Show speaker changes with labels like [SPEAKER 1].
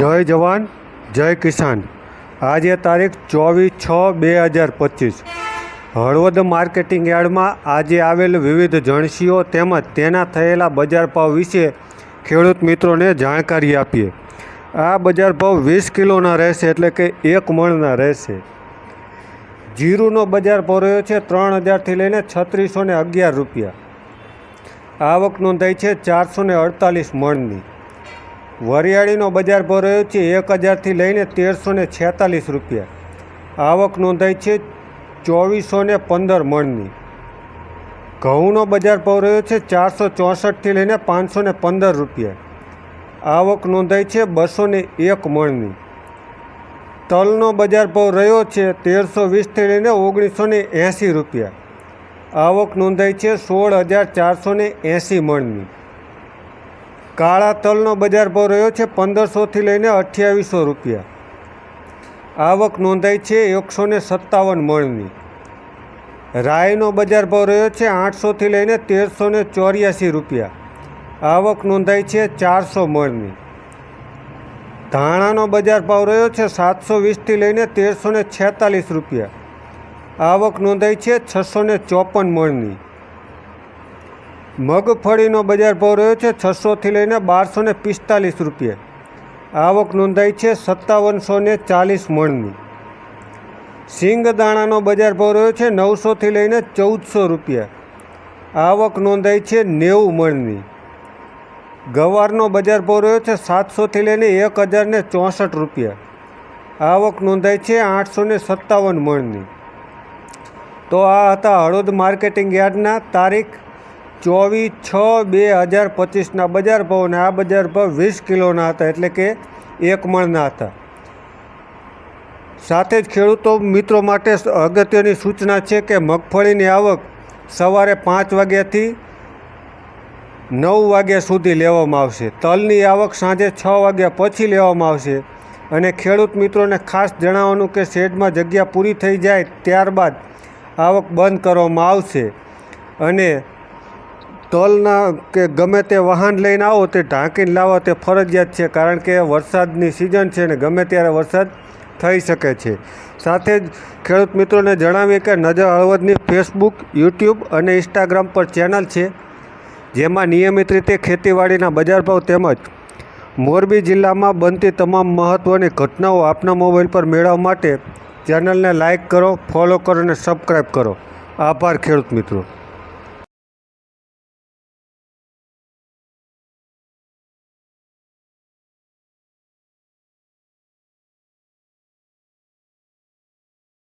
[SPEAKER 1] જય જવાન, જય કિસાન. આજે તારીખ ચોવીસ છ બે હજાર પચીસ. હળવદ માર્કેટિંગ યાર્ડમાં આજે આવેલ વિવિધ જણસીઓ તેમજ તેના થયેલા બજાર ભાવ વિશે ખેડૂત મિત્રોને જાણકારી આપીએ. આ બજાર ભાવ વીસ કિલોના રહેશે એટલે કે એક મણના રહેશે. જીરુનો બજાર ભાવ રહ્યો છે ત્રણ હજારથી લઈને છત્રીસો ને અગિયાર રૂપિયા. આવક નોંધાઈ છે ચારસો અડતાલીસ મણની. વરિયાળીનો બજાર ભાવ રહ્યો છે એક હજારથી લઈને તેરસો ને છેતાલીસ રૂપિયા. આવક નોંધાઈ છે ચોવીસો ને પંદર મણની. ઘઉંનો બજાર ભાવ રહ્યો છે ચારસો ચોસઠથી લઈને પાંચસો ને પંદર રૂપિયા. આવક નોંધાઈ છે બસો ને એક મણની. તલનો બજાર ભાવ રહ્યો છે તેરસો વીસથી લઈને ઓગણીસો ને એંસી રૂપિયા. આવક નોંધાઈ છે સોળ હજાર ચારસો ને એંસી મણની. કાળા તલનો બજાર ભાવ રહ્યો છે પંદરસોથી લઈને અઠ્યાવીસો રૂપિયા. આવક નોંધાઈ છે એકસો ને સત્તાવન મણની. રાયનો બજાર ભાવ રહ્યો છે આઠસોથી લઈને તેરસો ને ચોર્યાસી રૂપિયા. આવક નોંધાઈ છે ચારસો મણની. ધાણાનો બજાર ભાવ રહ્યો છે સાતસો વીસથી લઈને તેરસો ને છેતાલીસ રૂપિયા. આવક નોંધાઈ છે છસો ને ચોપન મણની. મગફળીનો બજાર ભાવ રહ્યો છે છસોથી લઈને બારસો ને પિસ્તાલીસ રૂપિયા. આવક નોંધાઈ છે સત્તાવનસો ને ચાલીસ મણની. સિંગદાણાનો બજાર ભાવ રહ્યો છે નવસોથી લઈને ચૌદસો રૂપિયા. આવક નોંધાઈ છે નેવું મણની. ગવારનો બજાર ભાવ રહ્યો છે સાતસોથી લઈને એક હજાર ને ચોસઠ રૂપિયા. આવક નોંધાઈ છે આઠસો ને સત્તાવન મણની. તો આ હતા હળદ માર્કેટિંગ યાર્ડના તારીખ. ચોવીસ છ બે હજાર પચીસના બજાર ભાવ અને આ બજાર ભાવ વીસ કિલોના હતા એટલે કે એક મણના હતા. સાથે જ ખેડૂતો મિત્રો માટે અગત્યની સૂચના છે કે મગફળીની આવક સવારે પાંચ વાગ્યાથી નવ વાગ્યા સુધી લેવામાં આવશે. તલની આવક સાંજે છ વાગ્યા પછી લેવામાં આવશે અને ખેડૂત મિત્રોને ખાસ જણાવવાનું કે શેડમાં જગ્યા પૂરી થઈ જાય ત્યારબાદ આવક બંધ કરવામાં આવશે અને તલના કે ગમે તે વાહન લઈને આવો તે ઢાંકીને લાવો તે ફરજિયાત છે, કારણ કે વરસાદની સિઝન છે ને ગમે ત્યારે વરસાદ થઈ શકે છે. સાથે જ ખેડૂત મિત્રોને જણાવીએ કે નજર હળવદની ફેસબુક યુટ્યુબ અને ઇન્સ્ટાગ્રામ પર ચેનલ છે, જેમાં નિયમિત રીતે ખેતીવાડીના બજાર ભાવ તેમજ મોરબી જિલ્લામાં બનતી તમામ મહત્ત્વની ઘટનાઓ આપના મોબાઈલ પર મેળવવા માટે ચેનલને લાઇક કરો, ફોલો કરો અને સબસ્ક્રાઈબ કરો. આભાર ખેડૂત મિત્રો.